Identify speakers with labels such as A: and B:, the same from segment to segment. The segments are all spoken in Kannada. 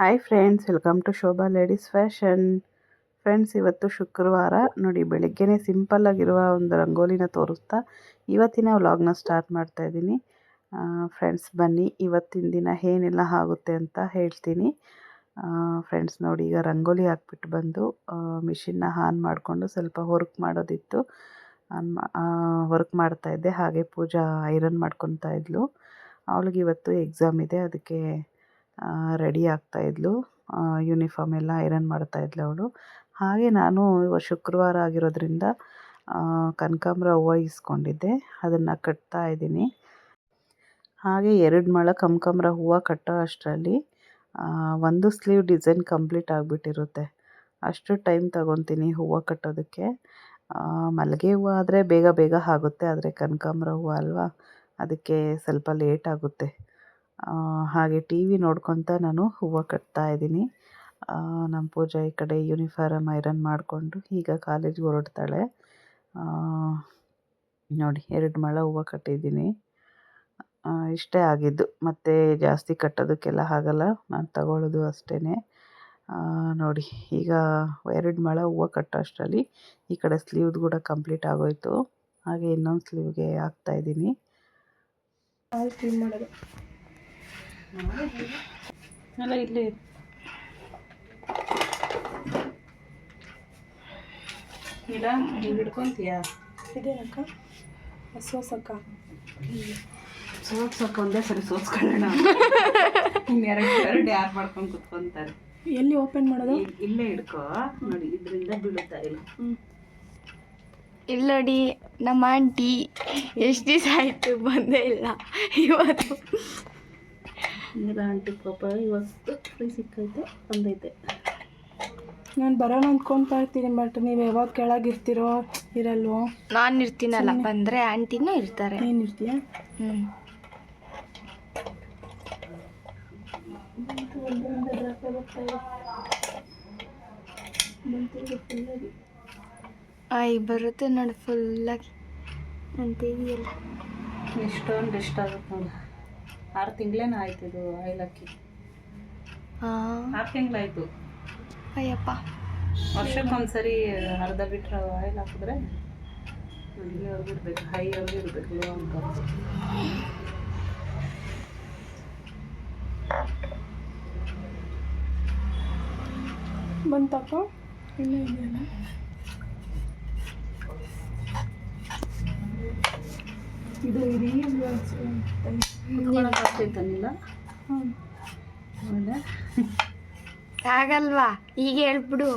A: Hi friends welcome to Shobha ladies fashion friends ಇವತ್ತು ಶುಕ್ರವಾರ ನೋಡಿ, ಬೆಳಗ್ಗೆನೇ ಸಿಂಪಲ್ಲಾಗಿರುವ ಒಂದು ರಂಗೋಲಿನ ತೋರಿಸ್ತಾ ಇವತ್ತಿನ ವ್ಲಾಗ್ನ ಸ್ಟಾರ್ಟ್ ಮಾಡ್ತಾ ಇದ್ದೀನಿ. ಫ್ರೆಂಡ್ಸ್ ಬನ್ನಿ, ಇವತ್ತಿನ ದಿನ ಏನೆಲ್ಲ ಆಗುತ್ತೆ ಅಂತ ಹೇಳ್ತೀನಿ. ಫ್ರೆಂಡ್ಸ್ ನೋಡಿ, ಈಗ ರಂಗೋಲಿ ಹಾಕ್ಬಿಟ್ಟು ಬಂದು ಮಿಷಿನ್ನ ಆನ್ ಮಾಡಿಕೊಂಡು ಸ್ವಲ್ಪ ವರ್ಕ್ ಮಾಡೋದಿತ್ತು. ವರ್ಕ್ ಮಾಡ್ತಾಯಿದ್ದೆ ಹಾಗೆ ಪೂಜಾ ಐರನ್ ಮಾಡ್ಕೊತಾ ಇದ್ಲು. ಅವಳಿಗೆ ಇವತ್ತು ಎಕ್ಸಾಮ್ ಇದೆ, ಅದಕ್ಕೆ ರೆಡಿ ಆಗ್ತಾಯಿದ್ಲು ಯೂನಿಫಾರ್ಮ್ ಎಲ್ಲ ಐರನ್ ಮಾಡ್ತಾಯಿದ್ಲು ಅವಳು. ಹಾಗೆ ನಾನು ಶುಕ್ರವಾರ ಆಗಿರೋದ್ರಿಂದ ಕನಕಾಂಬ್ರ ಹೂವು ಇಸ್ಕೊಂಡಿದ್ದೆ ಅದನ್ನು ಕಟ್ತಾ ಇದ್ದೀನಿ. ಹಾಗೆ ಎರಡು ಮೊಳ ಕನಕಾಂಬ್ರ ಹೂವು ಕಟ್ಟೋ ಅಷ್ಟರಲ್ಲಿ ಒಂದು ಸ್ಲೀವ್ ಡಿಸೈನ್ ಕಂಪ್ಲೀಟ್ ಆಗಿಬಿಟ್ಟಿರುತ್ತೆ. ಅಷ್ಟು ಟೈಮ್ ತಗೊತೀನಿ ಹೂವು ಕಟ್ಟೋದಕ್ಕೆ. ಮಲ್ಲಿಗೆ ಹೂವು ಆದರೆ ಬೇಗ ಬೇಗ ಆಗುತ್ತೆ, ಆದರೆ ಕನಕಾಂಬ್ರ ಹೂವು ಅಲ್ವಾ? ಅದಕ್ಕೆ ಸ್ವಲ್ಪ ಲೇಟ್ ಆಗುತ್ತೆ. ಹಾಗೆ ಟಿ ವಿ ನೋಡ್ಕೊತಾ ನಾನು ಹೂವು ಕಟ್ತಾ ಇದ್ದೀನಿ. ನಮ್ಮ ಪೂಜಾ ಈ ಕಡೆ ಯೂನಿಫಾರಮ್ ಐರನ್ ಮಾಡಿಕೊಂಡು ಈಗ ಕಾಲೇಜ್ಗೆ ಹೊರಡ್ತಾಳೆ. ನೋಡಿ, ಎರಡು ಮಳೆ ಹೂವು ಕಟ್ಟಿದ್ದೀನಿ. ಇಷ್ಟೇ ಆಗಿದ್ದು, ಮತ್ತು ಜಾಸ್ತಿ ಕಟ್ಟೋದಕ್ಕೆಲ್ಲ ಆಗಲ್ಲ, ನಾನು ತಗೊಳ್ಳೋದು ಅಷ್ಟೇ ನೋಡಿ, ಈಗ ಎರಡು ಮಳ ಹೂವು ಕಟ್ಟೋ ಅಷ್ಟರಲ್ಲಿ ಈ ಕಡೆ ಸ್ಲೀವ್ದು ಕೂಡ ಕಂಪ್ಲೀಟ್ ಆಗೋಯಿತು. ಹಾಗೆ ಇನ್ನೊಂದು ಸ್ಲೀವ್ಗೆ ಹಾಕ್ತಾಯಿದ್ದೀನಿ ಅಲ್ಲ ಇಲ್ಲಿ. ಗಿಡ ನೀವು ಹಿಡ್ಕೊತೀಯಾ?
B: ಇದೇನಕ್ಕ? ಸೋಸಕ್ಕ.
A: ಸೋಸಕ್ಕ ಒಂದೇ ಸರಿ ಸೋಸ್ಕೊಳ್ಳೋಣ. ಇನ್ನೆರಡು ಎರಡು ಯಾರು ಮಾಡ್ಕೊಂಡು ಕುತ್ಕೊಂತಾರೆ?
B: ಎಲ್ಲಿ ಓಪನ್ ಮಾಡೋದು?
A: ಇಲ್ಲೇ ಹಿಡ್ಕೋ. ನೋಡಿ ಇದರಿಂದ ಬೀಳುತ್ತಾ ಇಲ್ಲ.
C: ಇಲ್ಲಡಿ ನೋಡಿ ನಮ್ಮ ಆಂಟಿ ಎಷ್ಟು ದಿವಸ ಆಯಿತು ಬಂದೇ ಇಲ್ಲ. ಇವತ್ತು
A: ನೀರ ಆಂಟಿ ಪಾಪ ಇವತ್ತು ಫ್ರೀ ಸಿಕ್ಕೈತೆ ಬಂದೈತೆ.
B: ನಾನು ಬರೋಣ ಅಂದ್ಕೊತಾ ಇರ್ತೀನಿ ಬಟ್ ನೀವು ಯಾವಾಗ ಕೆಳಗಿರ್ತೀರೋ ಇರಲ್ವೋ.
C: ನಾನು ಇರ್ತೀನಲ್ಲ ಬಂದರೆ ಆಂಟಿನೂ ಇರ್ತಾರೆ.
B: ಏನಿರ್ತೀಯ
C: ಹ್ಞೂ ಆಯ್ ಬರುತ್ತೆ ನೋಡಿ ಫುಲ್ಲಾಗಿ ಅಂತ ಇದೆಯಲ್ಲ
A: ಎಷ್ಟೊಂದು ಇಷ್ಟ ಆಗುತ್ತೆ ನೋಡಿ. ಆರು ತಿಂಗಳೇನ ಆಯ್ತು ಇದು
C: ಐಲಕ್ಕಿ.
A: ಆರು ತಿಂಗಳಾಯ್ತು.
C: ಅಯ್ಯಪ್ಪ.
A: ವರ್ಷಕ್ಕೊಂದ್ಸರಿ ಅರ್ಧ ಬಿಟ್ರೆ ಆಯಿಲ್ ಹಾಕಿದ್ರೆ ಇಲ್ಲಿವರೆಗೂ ಹೈ ಹೈವರೆಗೂ ಇರ್ಬೇಕು ಲೋ ಅಂತ.
B: ಬಂತಪ್ಪ? ಇಲ್ಲ ಇದೆಯಲ್ಲ? ಇದು ಇಡೀ
A: ಆಮೇಲೆ
C: ಆಗಲ್ವಾ? ಈಗ ಹೇಳ್ಬಿಡು.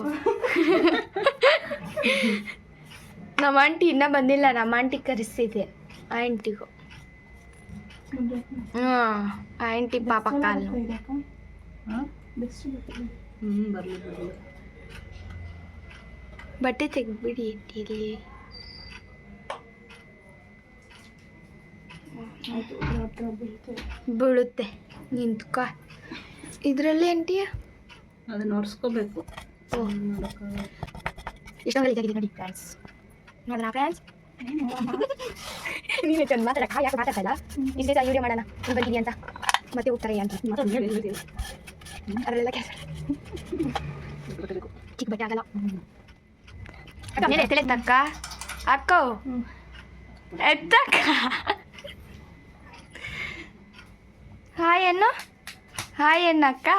C: ನಮ್ಮ ಆಂಟಿ ಇನ್ನೂ ಬಂದಿಲ್ಲ ನಮ್ಮ ಆಂಟಿ ಕರೆಸಿದೆ ಆಂಟಿಗೂ. ಹ್ಞೂ ಆಂಟಿ ಪಾಪ ಕಾಲು. ಬಟ್ಟೆ ತೆಗೆದ್ಬಿಡಿ ಇಲ್ಲಿ. ಬೀಳುತ್ತೆ. ನಿಂತ್ಕ. ಇದರಲ್ಲಿ ಅಂಟಿಯ
A: ಅದನ್ನ ಒರೆಸ್ಕೋಬೇಕು
C: ಇದಾಗಿದೆ ನೋಡಿ. ಫ್ರೆಂಡ್ಸ್ ನೋಡೋಣ ಫ್ರೆಂಡ್ಸ್ ನೀವೇ ಚಂದ ಮಾತಾಡಕ್ಕೆ ಯಾಕೆ ಇಷ್ಟೇ ವಿಡಿಯೋ ಮಾಡೋಣ. ನೀನು ಬಂದಿದ್ದೀನಿ ಅಂತ. ಮತ್ತೆ ಹೋಗ್ತಾರೆ ಅಂತ ಅದರಲ್ಲೆಲ್ಲ ಕೆಲಸ. ಚಿಕ್ಕ ಬಟ್ಟೆ ಆಗಲ್ಲ. ಅಕ್ಕ ಮೇಲೆ ಎತ್ತಲೆ ತಕ್ಕ ಅಕ್ಕ ಎತ್ತಕ್ಕ? ಹಾಯ್ ಏನು ಹಾಯ್ ಅನ್ನಕ್ಕ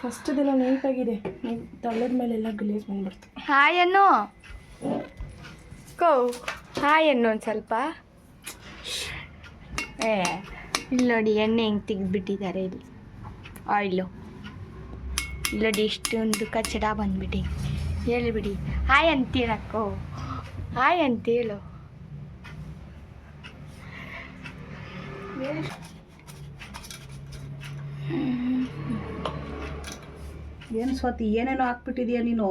B: ಫಸ್ಟದೆಲ್ಲ ನೀಟಾಗಿದೆ ನೆನಪಾಗಿದೆ ತಳ್ಳದ ಮೇಲೆಲ್ಲ ಗಲೀಜ್ ಬಂದ್ಬಿಡ್ತು.
C: ಹಾಯ್ ಏನು ಕೋ ಹಾಯ್ ಅನ್ನು ಒಂದು ಸ್ವಲ್ಪ. ಏ ಇಲ್ಲಿ ನೋಡಿ ಎಣ್ಣೆ ಹೆಂಗೆ ತೆಗೆದ್ಬಿಟ್ಟಿದ್ದಾರೆ ಇಲ್ಲಿ. ಆಯಿಲು ಇಲ್ಲಿ ನೋಡಿ ಇಷ್ಟೊಂದು ಕಚಡ ಬಂದ್ಬಿಡಿ ಹೇಳಿಬಿಡಿ ಹಾಯ್ ಅಂತೀರಕ್ಕೋ ಹಾಯ್ ಅಂತ ಹೇಳು.
A: ಏನು ಸ್ವಾತಿ ಏನೇನೋ ಹಾಕ್ಬಿಟ್ಟಿದ್ಯಾ ನೀನು?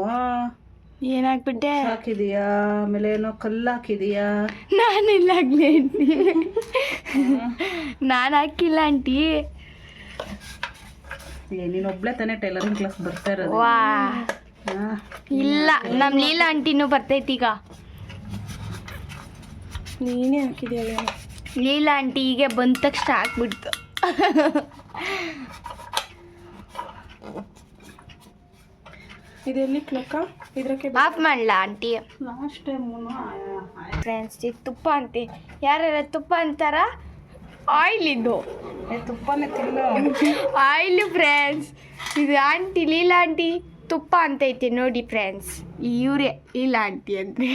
C: ಏನಾಗ್ಬಿಟ್ಟೆ?
A: ಹಾಕಿದೀಯಾ ಆಮೇಲೆ ಏನೋ ಕಲ್ಲು ಹಾಕಿದೀಯಾ
C: ನಾನಿಲ್ಲ ಆಗ್ಲಿ ಆಂಟಿ. ನಾನು ಹಾಕಿಲ್ಲ ಆಂಟಿ.
A: ಏ ನೀನು ಒಬ್ಳೆ ತಾನೇ ಟೈಲರಿಂಗ್ ಕ್ಲಾಸ್ ಬರ್ತಾ ಇರೋದು.
C: ವಾ.
A: ಹಾ.
C: ಇಲ್ಲ ನಮ್ಮ ಲೀಲಾ ಆಂಟಿನೂ ಬರ್ತೈತಿ ಈಗ.
B: ನೀನೇ ಹಾಕಿದೀಯ
C: ಲೀಲಾ ಆಂಟಿ ಹೀಗೆ ಬಂದ ತಕ್ಷಣ ಹಾಕ್ಬಿಡ್ತು.
B: ಇದೆಲ್ಲಿ ಕ್ಲಕ್ಕ? ಇದ್ರಕ್ಕೆ
C: ಆಫ್ ಮಾಡಲ ಆಂಟಿ.
A: ಲಾಸ್ಟ್ ಟೈಮ್
C: ಫ್ರೆಂಡ್ಸ್ ಇದು ತುಪ್ಪ ಅಂತೆ. ಯಾರ್ಯಾರ ತುಪ್ಪ ಅಂತಾರ? ಆಯಿಲ್ ಇದು.
A: ತುಪ್ಪನೇ ತಿನ್ನು.
C: ಆಯಿಲ್ ಫ್ರೆಂಡ್ಸ್ ಇದು ಆಂಟಿ ಲೀಲಾ ಆಂಟಿ ತುಪ್ಪ ಅಂತೈತೆ ನೋಡಿ ಫ್ರೆಂಡ್ಸ್ ಇವರೇ ಲೀಲಾ ಆಂಟಿ ಅಂದರೆ.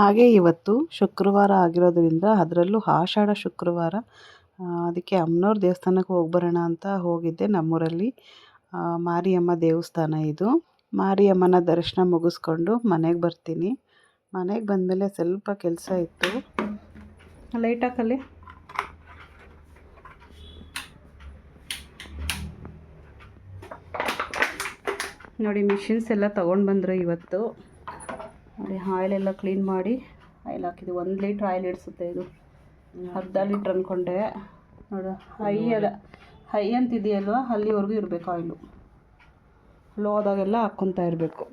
A: ಹಾಗೆ ಇವತ್ತು ಶುಕ್ರವಾರ ಆಗಿರೋದ್ರಿಂದ ಅದರಲ್ಲೂ ಆಷಾಢ ಶುಕ್ರವಾರ ಅದಕ್ಕೆ ಅಮ್ಮನವ್ರ ದೇವಸ್ಥಾನಕ್ಕೆ ಹೋಗಿ ಬರೋಣ ಅಂತ ಹೋಗಿದ್ದೆ ನಮ್ಮೂರಲ್ಲಿ. ಮಾರಿಯಮ್ಮ ದೇವಸ್ಥಾನ ಇದು. ಮಾರಿಯಮ್ಮನ ದರ್ಶನ ಮುಗಿಸ್ಕೊಂಡು ಮನೆಗೆ ಬರ್ತೀನಿ. ಮನೆಗೆ ಬಂದಮೇಲೆ ಸ್ವಲ್ಪ ಕೆಲಸ ಇತ್ತು. ಲೈಟ್ ಹಾಕಲ್ಲಿ. ನೋಡಿ ಮಿಷಿನ್ಸ್ ಎಲ್ಲ ತೊಗೊಂಡು ಬಂದರು ಇವತ್ತು. ನೋಡಿ ಆಯಿಲ್ ಎಲ್ಲ ಕ್ಲೀನ್ ಮಾಡಿ ಆಯಿಲ್ ಹಾಕಿದ್ವಿ. ಒಂದು ಲೀಟ್ರ್ ಆಯಿಲ್ ಇಡಿಸುತ್ತೆ ಇದು. ಅರ್ಧ ಲೀಟ್ರ್ ಅಂದ್ಕೊಂಡೆ ನೋಡು ಹೈ ಅಲ್ಲ ಹೈ ಅಂತಿದೆಯಲ್ವ? ಅಲ್ಲಿವರೆಗೂ ಇರಬೇಕು ಆಯಿಲು. ಲೋ ಆದಾಗೆಲ್ಲ ಹಾಕ್ಕೊತಾ ಇರಬೇಕು.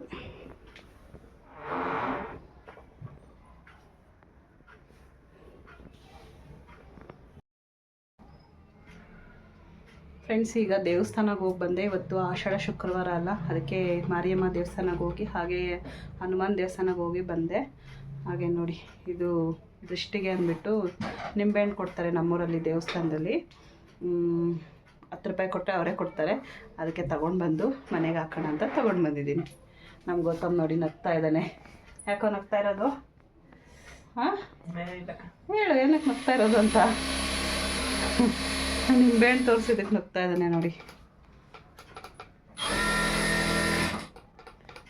A: ಫ್ರೆಂಡ್ಸ್ ಈಗ ದೇವಸ್ಥಾನಕ್ಕೆ ಹೋಗಿ ಬಂದೆ. ಇವತ್ತು ಆಷಾಢ ಶುಕ್ರವಾರ ಅಲ್ಲ. ಅದಕ್ಕೆ ಮಾರಿಯಮ್ಮ ದೇವಸ್ಥಾನಕ್ಕೆ ಹೋಗಿ ಹಾಗೆ ಹನುಮಾನ್ ದೇವಸ್ಥಾನಕ್ಕೆ ಹೋಗಿ ಬಂದೆ. ಹಾಗೆ ನೋಡಿ ಇದು ದೃಷ್ಟಿಗೆ ಅಂದ್ಬಿಟ್ಟು ನಿಂಬೆಹಣ್ಣು ಕೊಡ್ತಾರೆ ನಮ್ಮೂರಲ್ಲಿ ದೇವಸ್ಥಾನದಲ್ಲಿ. ಹತ್ತು ರೂಪಾಯಿ ಕೊಟ್ಟರೆ ಅವರೇ ಕೊಡ್ತಾರೆ. ಅದಕ್ಕೆ ತೊಗೊಂಡು ಬಂದು ಮನೆಗೆ ಹಾಕೋಣ ಅಂತ ತೊಗೊಂಡು ಬಂದಿದ್ದೀನಿ. ನಮ್ಮ ಗೌತಮ್ ನೋಡಿ ನಗ್ತಾ ಇದ್ದಾನೆ. ಯಾಕೋ ನಗ್ತಾ ಇರೋದು? ಹಾಂ? ಹೇಳು ಏನಕ್ಕೆ ನಗ್ತಾ ಇರೋದು ಅಂತ? ನಿಂಬೆಹಣ್ಣು ತೋರಿಸಿದಕ್ಕೆ ನಗ್ತಾ ಇದ್ದಾನೆ ನೋಡಿ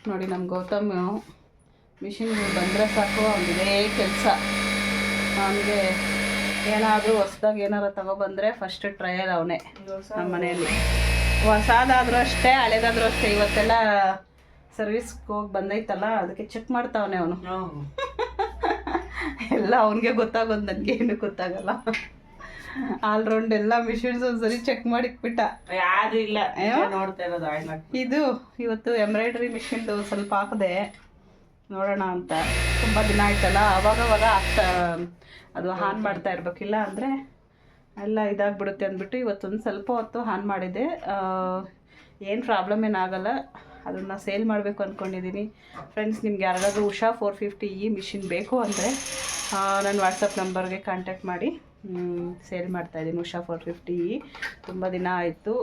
A: ನೋಡಿ ನಮ್ಮ ಗೌತಮ್ ಮಿಷಿನ್ ಬಂದರೆ ಸಾಕು ಅವನಿಗೆ ಕೆಲಸ ಅವನಿಗೆ ಏನಾದರೂ ಹೊಸ್ದಾಗಿ ಏನಾರು ತಗೊಬಂದರೆ ಫಸ್ಟ್ ಟ್ರಯಲ್ ಅವನೇ ನಮ್ಮ ಮನೆಯಲ್ಲಿ. ಹೊಸದಾದ್ರೂ ಅಷ್ಟೇ ಹಳೇದಾದ್ರೂ ಅಷ್ಟೇ. ಇವತ್ತೆಲ್ಲ ಸರ್ವಿಸ್ಗೆ ಹೋಗಿ ಬಂದೈತಲ್ಲ ಅದಕ್ಕೆ ಚೆಕ್ ಮಾಡ್ತಾವನೆ ಅವನು. ಎಲ್ಲ ಅವನಿಗೆ ಗೊತ್ತಾಗೋದು ನನಗೆ ಏನು ಗೊತ್ತಾಗಲ್ಲ. ಆಲ್ರೌಂಡ್ ಎಲ್ಲ ಮಿಷಿನ್ಸ್ ಒಂದ್ಸರಿ ಚೆಕ್ ಮಾಡಿ ಇಟ್ಬಿಟ್ಟ
D: ಯಾರು ಇಲ್ಲ. ನೋಡ್ತಾ ಇರೋದು
A: ಇದು ಇವತ್ತು ಎಂಬ್ರಾಯ್ಡ್ರಿ ಮಿಷಿನ್ದು ಸ್ವಲ್ಪ ಹಾಕಿದೆ ನೋಡೋಣ ಅಂತ. ತುಂಬ ದಿನ ಆಯ್ತಲ್ಲ ಅವಾಗ ಆಗ್ತಾ ಅದು ಆನ್ ಮಾಡ್ತಾ ಇರ್ಬೇಕಿಲ್ಲ ಅಂದರೆ ಎಲ್ಲ ಇದಾಗ್ಬಿಡುತ್ತೆ ಅಂದ್ಬಿಟ್ಟು ಇವತ್ತೊಂದು ಸ್ವಲ್ಪ ಹೊತ್ತು ಆನ್ ಮಾಡಿದೆ. ಏನು ಪ್ರಾಬ್ಲಮ್ ಏನಾಗಲ್ಲ ಅದನ್ನು ಸೇಲ್ ಮಾಡಬೇಕು ಅಂದ್ಕೊಂಡಿದ್ದೀನಿ ಫ್ರೆಂಡ್ಸ್ ನಿಮ್ಗೆ ಯಾರಾದರೂ ಉಷಾ ಫೋರ್ ಫಿಫ್ಟಿ ಈ ಮಿಷಿನ್ ಬೇಕು ಅಂದರೆ ನನ್ನ ವಾಟ್ಸಪ್ ನಂಬರ್ಗೆ ಕಾಂಟ್ಯಾಕ್ಟ್ ಮಾಡಿ. ಸೇಲ್ ಮಾಡ್ತಾಯಿದ್ದೀನಿ ಉಷಾ ಫೋರ್ ಫಿಫ್ಟಿ ತುಂಬ ದಿನ ಆಯಿತು.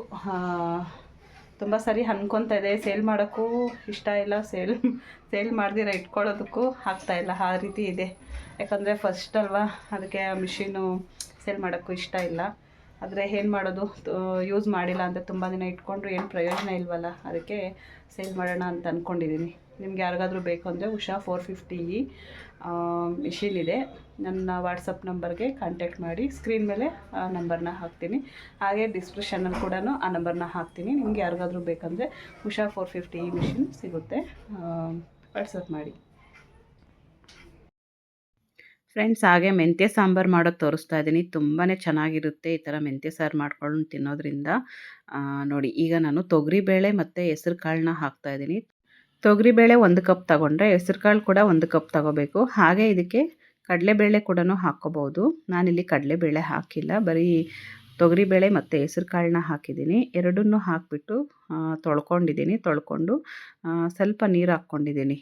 A: ತುಂಬ ಸರಿ ಅನ್ಕೊತಾ ಇದೆ. ಸೇಲ್ ಮಾಡೋಕ್ಕೂ ಇಷ್ಟ ಇಲ್ಲ. ಸೇಲ್ ಸೇಲ್ ಮಾಡಿದಿರ ಇಟ್ಕೊಳ್ಳೋದಕ್ಕೂ ಆಗ್ತಾ ಇಲ್ಲ. ಆ ರೀತಿ ಇದೆ. ಯಾಕಂದರೆ ಫಸ್ಟ್ ಅಲ್ವಾ, ಅದಕ್ಕೆ ಮಿಷಿನು ಸೇಲ್ ಮಾಡೋಕ್ಕೂ ಇಷ್ಟ ಇಲ್ಲ. ಆದರೆ ಏನು ಮಾಡೋದು? ಯೂಸ್ ಮಾಡಿಲ್ಲ ಅಂತ ತುಂಬ ದಿನ ಇಟ್ಕೊಂಡ್ರು ಏನು ಪ್ರಯೋಜನ ಇಲ್ವಲ್ಲ? ಅದಕ್ಕೆ ಸೇಲ್ ಮಾಡೋಣ ಅಂತ ಅಂದ್ಕೊಂಡಿದ್ದೀನಿ ನಿಮ್ಗೆ ಯಾರಿಗಾದರೂ ಬೇಕು ಅಂದರೆ ಉಷಾ ಫೋರ್ ಫಿಫ್ಟಿ ಮಿಷಿನ್ ಇದೆ. ನನ್ನ ವಾಟ್ಸಪ್ ನಂಬರ್ಗೆ ಕಾಂಟ್ಯಾಕ್ಟ್ ಮಾಡಿ ಸ್ಕ್ರೀನ್ ಮೇಲೆ ಆ ನಂಬರ್ನ ಹಾಕ್ತೀನಿ. ಹಾಗೆ ಡಿಸ್ಕ್ರಿಪ್ಷನಲ್ಲಿ ಕೂಡ ಆ ನಂಬರ್ನ ಹಾಕ್ತೀನಿ. ನಿಮ್ಗೆ ಯಾರಿಗಾದರೂ ಬೇಕಂದರೆ ಉಷಾ ಫೋರ್ ಫಿಫ್ಟಿ ಮಿಷಿನ್ ಸಿಗುತ್ತೆ. ವಾಟ್ಸಪ್ ಮಾಡಿ. ಫ್ರೆಂಡ್ಸ್ ಹಾಗೆ ಮೆಂತ್ಯ ಸಾಂಬಾರು ಮಾಡೋದು ತೋರಿಸ್ತಾ ಇದ್ದೀನಿ. ತುಂಬಾ ಚೆನ್ನಾಗಿರುತ್ತೆ ಈ ಥರ ಮೆಂತ್ಯ ಸಾರು ಮಾಡ್ಕೊಂಡು ತಿನ್ನೋದ್ರಿಂದ. ನೋಡಿ, ಈಗ ನಾನು ತೊಗರಿಬೇಳೆ ಮತ್ತು ಹೆಸ್ರು ಕಾಳನ್ನ ಹಾಕ್ತಾಯಿದ್ದೀನಿ ತೊಗರಿಬೇಳೆ ಒಂದು ಕಪ್ ತಗೊಂಡ್ರೆ ಹೆಸ್ರು ಕಾಳು ಕೂಡ ಒಂದು ಕಪ್ ತಗೋಬೇಕು. ಹಾಗೆ ಇದಕ್ಕೆ ಕಡಲೆಬೇಳೆ ಕೂಡ ಹಾಕ್ಕೋಬೋದು. ನಾನಿಲ್ಲಿ ಕಡಲೆಬೇಳೆ ಹಾಕಿಲ್ಲ. ಬರೀ ತೊಗರಿಬೇಳೆ ಮತ್ತು ಹೆಸ್ರು ಕಾಳನ್ನ ಹಾಕಿದ್ದೀನಿ. ಎರಡನ್ನೂ ಹಾಕಿಬಿಟ್ಟು ತೊಳ್ಕೊಂಡಿದ್ದೀನಿ. ತೊಳ್ಕೊಂಡು ಸ್ವಲ್ಪ ನೀರು ಹಾಕ್ಕೊಂಡಿದ್ದೀನಿ.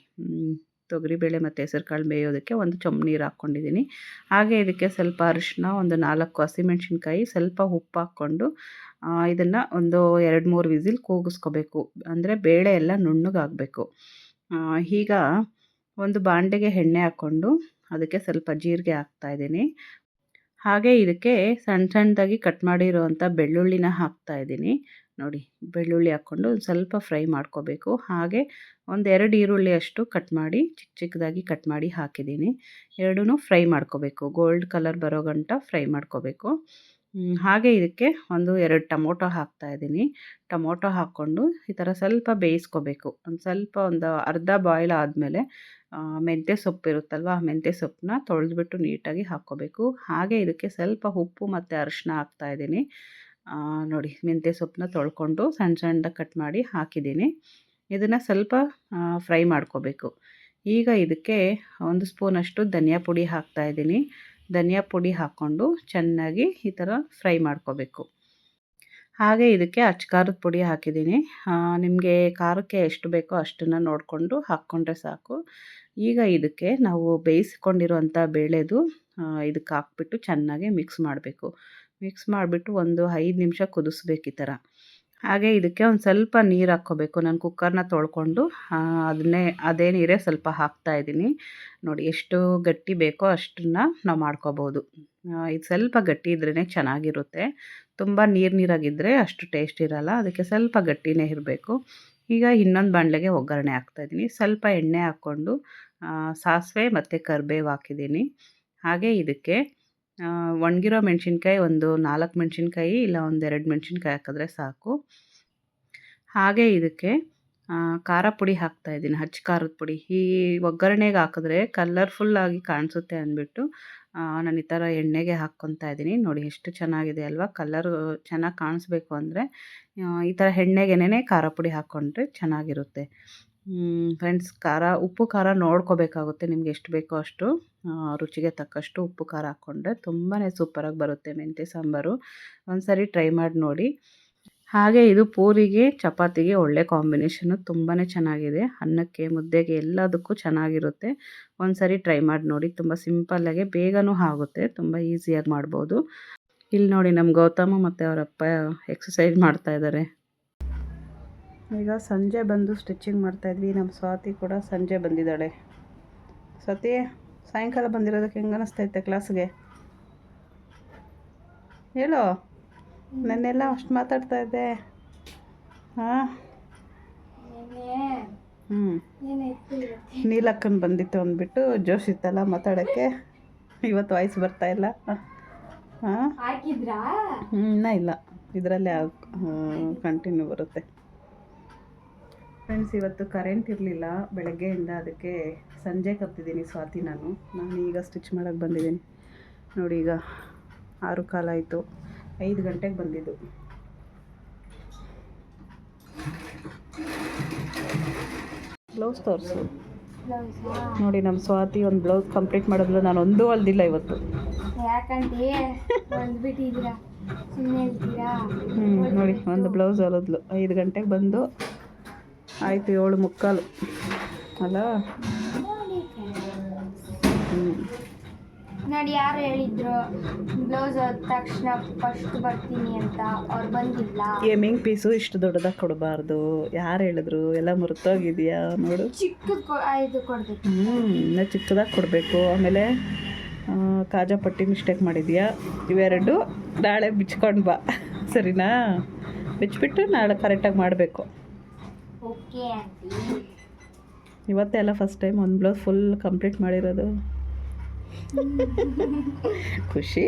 A: ತೊಗರಿಬೇಳೆ ಮತ್ತು ಹೆಸರು ಕಾಳು ಬೇಯೋದಕ್ಕೆ ಒಂದು ಚೊಂಬು ನೀರು ಹಾಕ್ಕೊಂಡಿದ್ದೀನಿ. ಹಾಗೆ ಇದಕ್ಕೆ ಸ್ವಲ್ಪ ಅರಿಶಿನ ಒಂದು ನಾಲ್ಕು ಹಸಿಮೆಣ್ಸಿನ್ಕಾಯಿ ಸ್ವಲ್ಪ ಉಪ್ಪು ಹಾಕ್ಕೊಂಡು ಇದನ್ನು ಒಂದು ಎರಡು ಮೂರು ವಿಸಿಲ್ ಕೂಗಿಸ್ಕೋಬೇಕು. ಅಂದರೆ ಬೇಳೆ ಎಲ್ಲ ನುಣ್ಣಗಾಗಬೇಕು. ಈಗ ಒಂದು ಬಾಂಡೆಗೆ ಎಣ್ಣೆ ಹಾಕ್ಕೊಂಡು ಅದಕ್ಕೆ ಸ್ವಲ್ಪ ಜೀರಿಗೆ ಹಾಕ್ತಾಯಿದ್ದೀನಿ ಹಾಗೆ ಇದಕ್ಕೆ ಸಣ್ಣ ಸಣ್ಣದಾಗಿ ಕಟ್ ಮಾಡಿರೋವಂಥ ಬೆಳ್ಳುಳ್ಳಿನ ಹಾಕ್ತಾಯಿದ್ದೀನಿ ನೋಡಿ, ಬೆಳ್ಳುಳ್ಳಿ ಹಾಕ್ಕೊಂಡು ಸ್ವಲ್ಪ ಫ್ರೈ ಮಾಡ್ಕೋಬೇಕು. ಹಾಗೆ ಒಂದು ಎರಡು ಈರುಳ್ಳಿ ಅಷ್ಟು ಕಟ್ ಮಾಡಿ ಚಿಕ್ಕ ಚಿಕ್ಕದಾಗಿ ಕಟ್ ಮಾಡಿ ಹಾಕಿದ್ದೀನಿ. ಎರಡೂ ಫ್ರೈ ಮಾಡ್ಕೋಬೇಕು. ಗೋಲ್ಡ್ ಕಲರ್ ಬರೋ ಗಂಟ ಫ್ರೈ ಮಾಡ್ಕೋಬೇಕು. ಹಾಗೆ ಇದಕ್ಕೆ ಒಂದು ಎರಡು ಟೊಮೊಟೊ ಹಾಕ್ತಾ ಇದ್ದೀನಿ. ಟೊಮೊಟೊ ಹಾಕ್ಕೊಂಡು ಈ ಥರ ಸ್ವಲ್ಪ ಬೇಯಿಸ್ಕೋಬೇಕು. ಒಂದು ಸ್ವಲ್ಪ ಒಂದು ಅರ್ಧ ಬಾಯ್ಲ್ ಆದಮೇಲೆ ಮೆಂತ್ಯ ಸೊಪ್ಪು ಇರುತ್ತಲ್ವ, ಆ ಮೆಂತ್ಯ ಸೊಪ್ಪನ್ನ ತೊಳೆದ್ಬಿಟ್ಟು ನೀಟಾಗಿ ಹಾಕ್ಕೋಬೇಕು. ಹಾಗೆ ಇದಕ್ಕೆ ಸ್ವಲ್ಪ ಉಪ್ಪು ಮತ್ತು ಅರಿಶಿನ ಹಾಕ್ತಾ ಇದ್ದೀನಿ. ನೋಡಿ, ಮೆಂತ್ಯ ಸೊಪ್ಪನ್ನ ತೊಳ್ಕೊಂಡು ಸಣ್ಣ ಸಣ್ಣದಾಗಿ ಕಟ್ ಮಾಡಿ ಹಾಕಿದ್ದೀನಿ. ಇದನ್ನು ಸ್ವಲ್ಪ ಫ್ರೈ ಮಾಡ್ಕೋಬೇಕು. ಈಗ ಇದಕ್ಕೆ ಒಂದು ಸ್ಪೂನಷ್ಟು ಧನಿಯಾ ಪುಡಿ ಹಾಕ್ತಾ ಇದ್ದೀನಿ. ಧನಿಯಾ ಪುಡಿ ಹಾಕ್ಕೊಂಡು ಚೆನ್ನಾಗಿ ಈ ಥರ ಫ್ರೈ ಮಾಡ್ಕೋಬೇಕು. ಹಾಗೆ ಇದಕ್ಕೆ ಅಚ್ಚಖಾರದ ಪುಡಿ ಹಾಕಿದ್ದೀನಿ. ನಿಮಗೆ ಖಾರಕ್ಕೆ ಎಷ್ಟು ಬೇಕೋ ಅಷ್ಟನ್ನು ನೋಡಿಕೊಂಡು ಹಾಕ್ಕೊಂಡ್ರೆ ಸಾಕು. ಈಗ ಇದಕ್ಕೆ ನಾವು ಬೇಯಿಸ್ಕೊಂಡಿರುವಂಥ ಬೇಳೆದು ಇದಕ್ಕೆ ಹಾಕ್ಬಿಟ್ಟು ಚೆನ್ನಾಗಿ ಮಿಕ್ಸ್ ಮಾಡಬೇಕು. ಮಿಕ್ಸ್ ಮಾಡಿಬಿಟ್ಟು ಒಂದು ಐದು ನಿಮಿಷ ಕುದಿಸ್ಬೇಕು ಈ ಥರ. ಹಾಗೆ ಇದಕ್ಕೆ ಒಂದು ಸ್ವಲ್ಪ ನೀರು ಹಾಕ್ಕೋಬೇಕು. ನಾನು ಕುಕ್ಕರ್ನ ತೊಳ್ಕೊಂಡು ಅದನ್ನೇ, ಅದೇ ನೀರೇ ಸ್ವಲ್ಪ ಹಾಕ್ತಾ ಇದ್ದೀನಿ. ನೋಡಿ ಎಷ್ಟು ಗಟ್ಟಿ ಬೇಕೋ ಅಷ್ಟನ್ನು ನಾವು ಮಾಡ್ಕೋಬೋದು. ಇದು ಸ್ವಲ್ಪ ಗಟ್ಟಿ ಇದ್ರೇ ಚೆನ್ನಾಗಿರುತ್ತೆ. ತುಂಬ ನೀರು ನೀರಾಗಿದ್ದರೆ ಅಷ್ಟು ಟೇಸ್ಟ್ ಇರಲ್ಲ. ಅದಕ್ಕೆ ಸ್ವಲ್ಪ ಗಟ್ಟಿನೇ ಇರಬೇಕು. ಈಗ ಇನ್ನೊಂದು ಬಾಣಲೆಗೆ ಒಗ್ಗರಣೆ ಹಾಕ್ತಾಯಿದ್ದೀನಿ ಸ್ವಲ್ಪ ಎಣ್ಣೆ ಹಾಕ್ಕೊಂಡು ಸಾಸಿವೆ ಮತ್ತು ಕರಿಬೇವು ಹಾಕಿದ್ದೀನಿ. ಹಾಗೆ ಇದಕ್ಕೆ ಒಣಗಿರೋ ಮೆಣಸಿನ್ಕಾಯಿ ಒಂದು ನಾಲ್ಕು ಮೆಣಸಿನ್ಕಾಯಿ ಇಲ್ಲ ಒಂದೆರಡು ಮೆಣಸಿನ್ಕಾಯಿ ಹಾಕಿದ್ರೆ ಸಾಕು. ಹಾಗೆ ಇದಕ್ಕೆ ಖಾರ ಪುಡಿ ಹಾಕ್ತಾ ಇದ್ದೀನಿ, ಹಚ್ಚ ಖಾರದ ಪುಡಿ. ಈ ಒಗ್ಗರಣೆಗೆ ಹಾಕಿದ್ರೆ ಕಲರ್ಫುಲ್ಲಾಗಿ ಕಾಣಿಸುತ್ತೆ ಅಂದ್ಬಿಟ್ಟು ನಾನು ಈ ಥರ ಎಣ್ಣೆಗೆ ಹಾಕ್ಕೊತಾ ಇದ್ದೀನಿ. ನೋಡಿ ಎಷ್ಟು ಚೆನ್ನಾಗಿದೆ ಅಲ್ವಾ? ಕಲರ್ ಚೆನ್ನಾಗಿ ಕಾಣಿಸ್ಬೇಕು ಅಂದರೆ ಈ ಥರ ಎಣ್ಣೆಗೆನೇ ಖಾರ ಪುಡಿ ಹಾಕ್ಕೊಂಡ್ರೆ ಚೆನ್ನಾಗಿರುತ್ತೆ. ಫ್ರೆಂಡ್ಸ್ ಖಾರ, ಉಪ್ಪು, ಖಾರ ನೋಡ್ಕೋಬೇಕಾಗುತ್ತೆ, ನಿಮ್ಗೆ ಎಷ್ಟು ಬೇಕೋ ಅಷ್ಟು. ರುಚಿಗೆ ತಕ್ಕಷ್ಟು ಉಪ್ಪು, ಖಾರ ಹಾಕ್ಕೊಂಡ್ರೆ ತುಂಬಾ ಸೂಪರಾಗಿ ಬರುತ್ತೆ ಮೆಂತ್ಯ, ಸಾಂಬಾರು. ಒಂದು ಸರಿ ಟ್ರೈ ಮಾಡಿ ನೋಡಿ. ಹಾಗೆ ಇದು ಪೂರಿಗೆ, ಚಪಾತಿಗೆ ಒಳ್ಳೆ ಕಾಂಬಿನೇಷನು ತುಂಬಾ ಚೆನ್ನಾಗಿದೆ. ಅನ್ನಕ್ಕೆ, ಮುದ್ದೆಗೆ ಎಲ್ಲದಕ್ಕೂ ಚೆನ್ನಾಗಿರುತ್ತೆ. ಒಂದು ಸರಿ ಟ್ರೈ ಮಾಡಿ ನೋಡಿ. ತುಂಬ ಸಿಂಪಲ್ಲಾಗೆ ಬೇಗನೂ ಆಗುತ್ತೆ. ತುಂಬ ಈಸಿಯಾಗಿ ಮಾಡ್ಬೋದು. ಇಲ್ಲಿ ನೋಡಿ ನಮ್ಮ ಗೌತಮ ಮತ್ತು ಅವರಪ್ಪ ಎಕ್ಸಸೈಸ್ ಮಾಡ್ತಾ ಇದ್ದಾರೆ ಈಗ ಸಂಜೆ ಬಂದು ಸ್ಟಿಚಿಂಗ್ ಮಾಡ್ತಾಯಿದ್ವಿ ನಮ್ಮ ಸ್ವಾತಿ ಕೂಡ ಸಂಜೆ ಬಂದಿದ್ದಾಳೆ. ಸ್ವಾತಿ ಸಾಯಂಕಾಲ ಬಂದಿರೋದಕ್ಕೆ ಹೆಂಗೆ ಅನ್ನಿಸ್ತೈತೆ ಕ್ಲಾಸ್ಗೆ? ಹೇಳು. ನೆನ್ನೆಲ್ಲ ಅಷ್ಟು ಮಾತಾಡ್ತಾ ಇದ್ದೆ. ಹಾಂ? ಹ್ಞೂ ನೀಲಕ್ಕನ್ ಬಂದಿತ್ತು ಅಂದ್ಬಿಟ್ಟು ಜೋಶ್ ಇತ್ತಲ್ಲ ಮಾತಾಡೋಕ್ಕೆ. ಇವತ್ತು ವಾಯ್ಸ್ ಬರ್ತಾ ಇಲ್ಲ. ಹಾಂ. ಹ್ಞೂ ಇನ್ನೂ ಇಲ್ಲ. ಇದರಲ್ಲೇ ಕಂಟಿನ್ಯೂ ಬರುತ್ತೆ. ಫ್ರೆಂಡ್ಸ್ ಇವತ್ತು ಕರೆಂಟ್ ಇರಲಿಲ್ಲ. ಬೆಳಗ್ಗೆಯಿಂದ ಅದಕ್ಕೆ ಸಂಜೆ ಕತ್ತಿದ್ದೀನಿ ಸ್ವಾತಿ ನಾನು. ನಾನು ಈಗ ಸ್ಟಿಚ್ ಮಾಡೋಕ್ಕೆ ಬಂದಿದ್ದೀನಿ. ನೋಡಿ ಈಗ ಆರು ಕಾಲ ಆಯಿತು. ಐದು ಗಂಟೆಗೆ ಬಂದಿದ್ದು. ಬ್ಲೌಸ್ ತೋರಿಸು. ನೋಡಿ ನಮ್ಮ ಸ್ವಾತಿ ಒಂದು ಬ್ಲೌಸ್ ಕಂಪ್ಲೀಟ್ ಮಾಡಿದ್ಲು. ನಾನು ಒಂದೂ ಹೊಲ್ದಿಲ್ಲ ಇವತ್ತು. ಹ್ಞೂ ನೋಡಿ ಒಂದು ಬ್ಲೌಸ್ ಹೊಲದ್ಲು. ಐದು ಗಂಟೆಗೆ ಬಂದು ಆಯಿತು ಏಳು ಮುಕ್ಕಾಲು. ಅಲ್ಲ?
C: ನೋಡಿ ಯಾರು ಹೇಳಿದ್ರು ಬ್ಲೌಸ್ ತಕ್ಷಣ ಫಸ್ಟ್ ಬರ್ತೀನಿ ಅಂತ ಅವ್ರು ಬಂದಿಲ್ಲ.
A: ಗೇಮಿಂಗ್ ಪೀಸು ಇಷ್ಟು ದೊಡ್ಡದಾಗಿ ಕೊಡಬಾರ್ದು. ಯಾರು ಹೇಳಿದ್ರು? ಎಲ್ಲ ಮುರಿತೋಗಿದೆಯಾ ನೋಡು.
C: ಚಿಕ್ಕ ಇದು ಕೊಡ್ಬೇಕು.
A: ಹ್ಞೂ ಇನ್ನೂ ಚಿಕ್ಕದಾಗಿ ಕೊಡಬೇಕು. ಆಮೇಲೆ ಕಾಜಾ ಪಟ್ಟಿ ಮಿಸ್ಟೇಕ್ ಮಾಡಿದ್ಯಾ? ಇವೆರಡು ನಾಳೆ ಬಿಚ್ಕೊಂಡು ಬಾ. ಸರಿನಾ? ಬಿಚ್ಚಿಬಿಟ್ಟು ನಾಳೆ ಕರೆಕ್ಟಾಗಿ ಮಾಡಬೇಕು.
C: Okay aunty.
A: ಫಸ್ಟ್ ಟೈಮ್ ಒಂದು ಬ್ಲೌಸ್ ಫುಲ್ ಕಂಪ್ಲೀಟ್ ಮಾಡಿರೋದು. ಖುಷಿ.